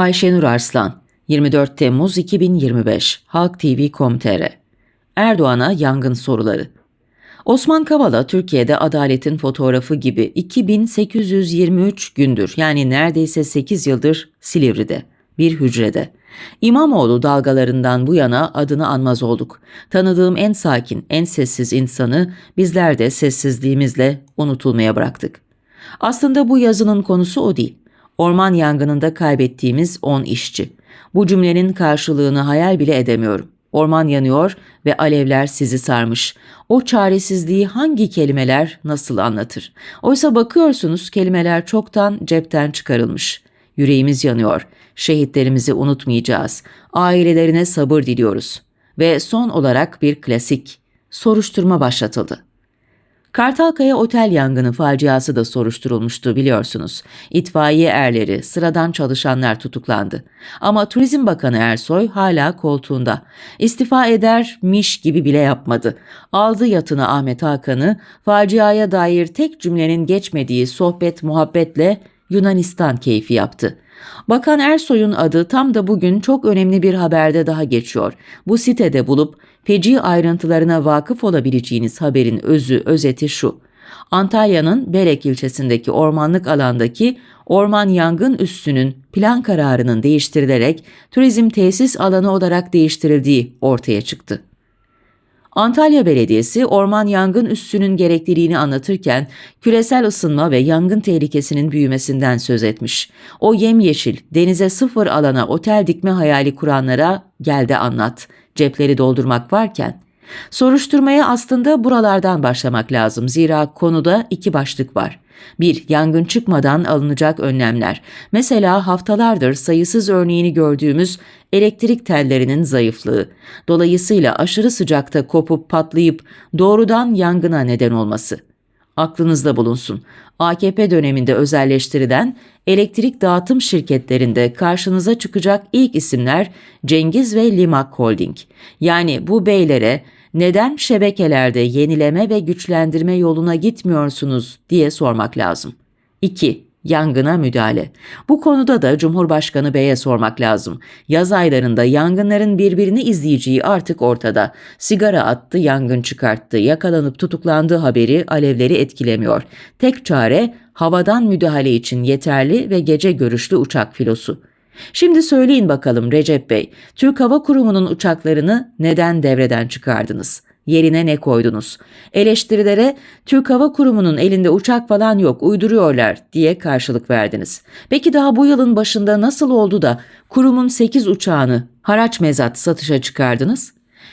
Ayşenur Arslan 24 Temmuz 2025 Halk TV.com.tr Erdoğan'a yangın soruları Osman Kavala Türkiye'de adaletin fotoğrafı gibi 2823 gündür yani neredeyse 8 yıldır Silivri'de bir hücrede. İmamoğlu dalgalarından bu yana adını anmaz olduk. Tanıdığım en sakin, en sessiz insanı bizler de sessizliğimizle unutulmaya bıraktık. Aslında bu yazının konusu o değil. Orman yangınında kaybettiğimiz 10 işçi. Bu cümlenin karşılığını hayal bile edemiyorum. Orman yanıyor ve alevler sizi sarmış. O çaresizliği hangi kelimeler nasıl anlatır? Oysa bakıyorsunuz kelimeler çoktan cepten çıkarılmış. Yüreğimiz yanıyor. Şehitlerimizi unutmayacağız. Ailelerine sabır diliyoruz. Ve son olarak bir klasik. Soruşturma başlatıldı. Kartalkaya otel yangını faciası da soruşturulmuştu biliyorsunuz. İtfaiye erleri, sıradan çalışanlar tutuklandı. Ama Turizm Bakanı Ersoy hala koltuğunda. İstifa edermiş gibi bile yapmadı. Aldı yatını Ahmet Hakan'ı, faciaya dair tek cümlenin geçmediği sohbet muhabbetle Yunanistan keyfi yaptı. Bakan Ersoy'un adı tam da bugün çok önemli bir haberde daha geçiyor. Bu sitede bulup feci ayrıntılarına vakıf olabileceğiniz haberin özü, özeti şu. Antalya'nın Berek ilçesindeki ormanlık alandaki orman yangın üssünün plan kararının değiştirilerek turizm tesis alanı olarak değiştirildiği ortaya çıktı. Antalya Belediyesi orman yangın üssünün gerekliliğini anlatırken küresel ısınma ve yangın tehlikesinin büyümesinden söz etmiş. O yemyeşil, denize sıfır alana otel dikme hayali kuranlara gel de anlat, cepleri doldurmak varken. Soruşturmaya aslında buralardan başlamak lazım zira konuda iki başlık var. Bir, yangın çıkmadan alınacak önlemler. Mesela haftalardır sayısız örneğini gördüğümüz elektrik tellerinin zayıflığı. Dolayısıyla aşırı sıcakta kopup patlayıp doğrudan yangına neden olması. Aklınızda bulunsun. AKP döneminde özelleştirilen elektrik dağıtım şirketlerinde karşınıza çıkacak ilk isimler Cengiz ve Limak Holding. Yani bu beylere neden şebekelerde yenileme ve güçlendirme yoluna gitmiyorsunuz diye sormak lazım. 2. Yangına müdahale. Bu konuda da Cumhurbaşkanı Bey'e sormak lazım. Yaz aylarında yangınların birbirini izleyeceği artık ortada. Sigara attı, yangın çıkarttı. Yakalanıp tutuklandığı haberi alevleri etkilemiyor. Tek çare havadan müdahale için yeterli ve gece görüşlü uçak filosu. Şimdi söyleyin bakalım Recep Bey, Türk Hava Kurumu'nun uçaklarını neden devreden çıkardınız? Yerine ne koydunuz? Eleştirilere Türk Hava Kurumu'nun elinde uçak falan yok, uyduruyorlar diye karşılık verdiniz. Peki daha bu yılın başında nasıl oldu da kurumun 8 uçağını haraç mezat satışa çıkardınız?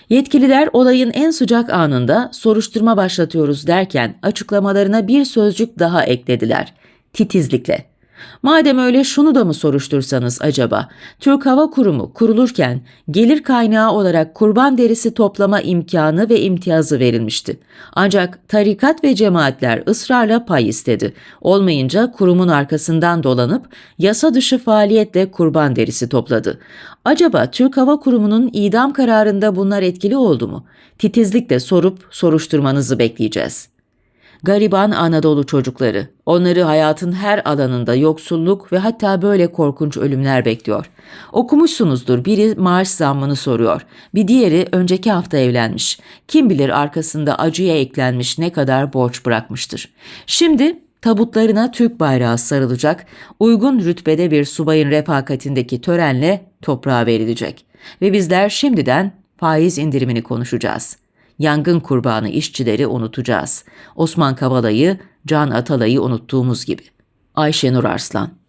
Yetkililer olayın en sıcak anında soruşturma başlatıyoruz derken açıklamalarına bir sözcük daha eklediler. Titizlikle. Madem öyle şunu da mı soruştursanız acaba? Türk Hava Kurumu kurulurken gelir kaynağı olarak kurban derisi toplama imkanı ve imtiyazı verilmişti. Ancak tarikat ve cemaatler ısrarla pay istedi. Olmayınca kurumun arkasından dolanıp yasa dışı faaliyetle kurban derisi topladı. Acaba Türk Hava Kurumu'nun idam kararında bunlar etkili oldu mu? Titizlikle sorup soruşturmanızı bekleyeceğiz. Gariban Anadolu çocukları. Onları hayatın her alanında yoksulluk ve hatta böyle korkunç ölümler bekliyor. Okumuşsunuzdur biri maaş zammını soruyor. Bir diğeri önceki hafta evlenmiş. Kim bilir arkasında acıya eklenmiş ne kadar borç bırakmıştır. Şimdi tabutlarına Türk bayrağı sarılacak, uygun rütbede bir subayın refakatindeki törenle toprağa verilecek. Ve bizler şimdiden faiz indirimini konuşacağız.'' Yangın kurbanı işçileri unutacağız. Osman Kavala'yı, Can Atalay'ı unuttuğumuz gibi. Ayşenur Arslan